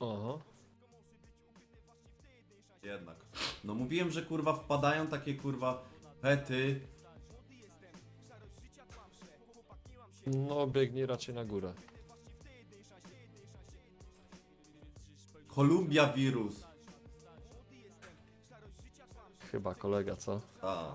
Oho. Jednak. No mówiłem, że kurwa wpadają takie kurwa pety. No, biegnij raczej na górę. Kolumbia wirus. Chyba kolega, co? A.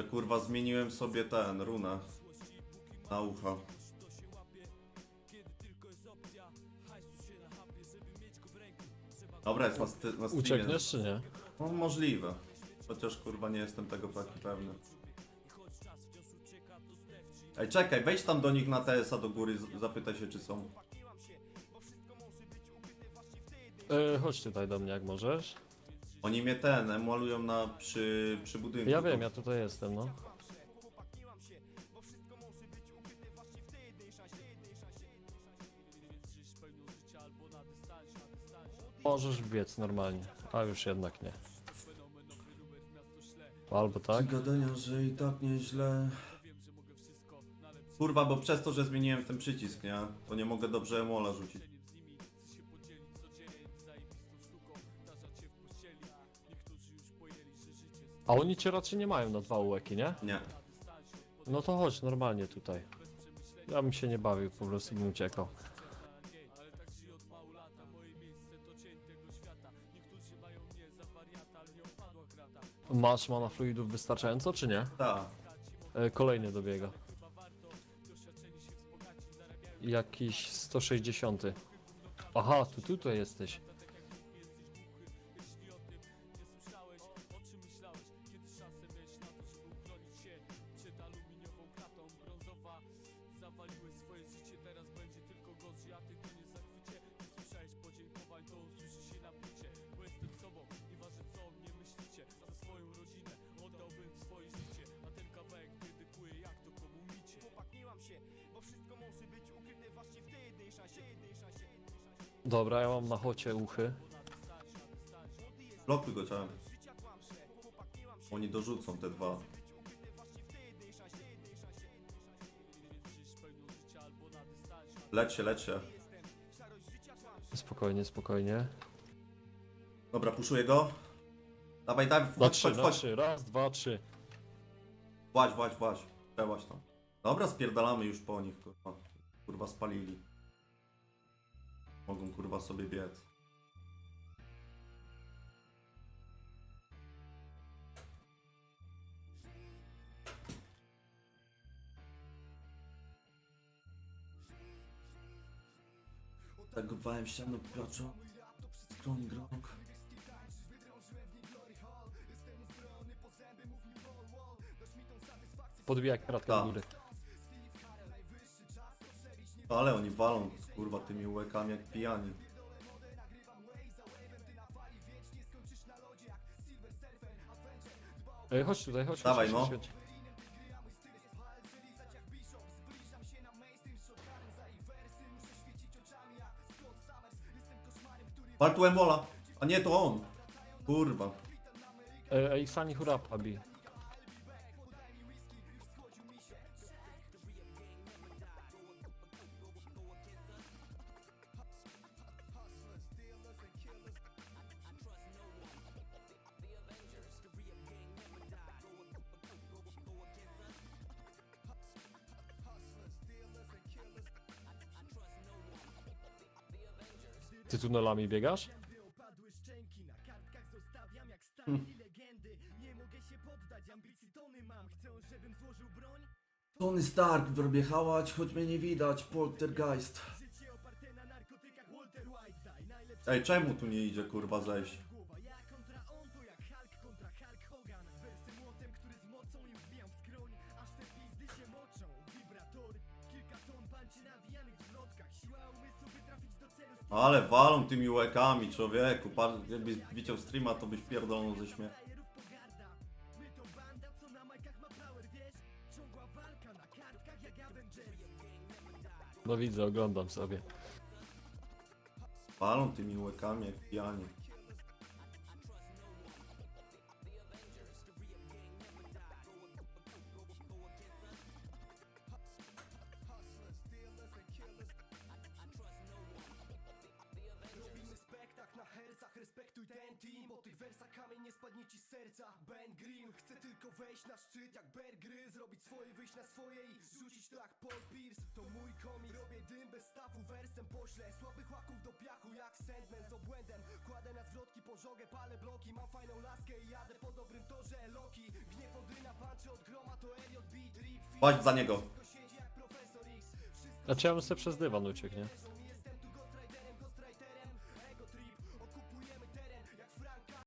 Że kurwa zmieniłem sobie ten, runę. Na ucho. Dobra, jest na, sty- na streamie. Uciekniesz czy nie? No możliwe. Chociaż kurwa nie jestem tego taki pewny. Ej, czekaj, wejdź tam do nich na TS-a do góry, z- zapytaj się czy są. E, chodź tutaj do mnie jak możesz. Oni mnie ten, emalują na przy, przy budynku. Ja wiem, ja tutaj jestem, no. Możesz biec normalnie, a już jednak nie. Albo tak? Gadania, że i tak nieźle. Kurwa, bo przez to, że zmieniłem ten przycisk, nie? To nie mogę dobrze emola rzucić. A oni cię raczej nie mają na dwa ułeki, nie? Nie. No to chodź normalnie tutaj. Ja bym się nie bawił, po prostu bym uciekał. Masz mana fluidów wystarczająco, czy nie? Ta. E, kolejny dobiega. Jakiś 160. Aha, tu tutaj jesteś. Dobra, ja mam na chocie uchy. Blokuj go trzeba. Oni dorzucą te dwa. Się, lecz się. Spokojnie, spokojnie. Dobra, puszuję go. Dawaj, dawaj, Na wchodź, trzy, wchodź, na wchodź. trzy. Raz, dwa, trzy. Właź, właź, właź. Przełaź tam. Dobra, spierdalamy już po nich, kurwa. Kurwa spalili. Mogą kurwa sobie biec. Tagowałem ścianę placzą. Skroń grok. Podbijaj kratkę do Tak. góry. Ale oni walą, kurwa, tymi łekami jak pijani. Ej, chodź tutaj, chodź. Dawaj, chodź, no. chodź, chodź. Wal tu Emola. A nie, to on. Kurwa. Ej, ej, Sani Hurapa bi. Ty tunelami biegasz? Tony Stark, wjechać, choć mnie nie widać, poltergeist. Ej, czemu tu nie idzie kurwa zejść? Ale walą tymi łekami, człowieku. Pan, jakbyś widział streama, to byś pierdolnął ze śmiechu. No widzę, oglądam sobie. Walą tymi łekami jak pijani. Wejść na szczyt jak Bear Grylls Zrobić swoje, wyjść na swoje i rzucić to jak Paul Pierce. To mój komik, robię dym bez stawu, wersem poślę Słabych łaków do piachu jak Sandman z obłędem. Kładę na zwrotki, pożogę, palę bloki. Mam fajną laskę i jadę po dobrym torze Loki, gniew Odryna, panczy od groma to Elliot Beat, Rip, Chodź za niego. A bym sobie przez dywan uciekł, nie?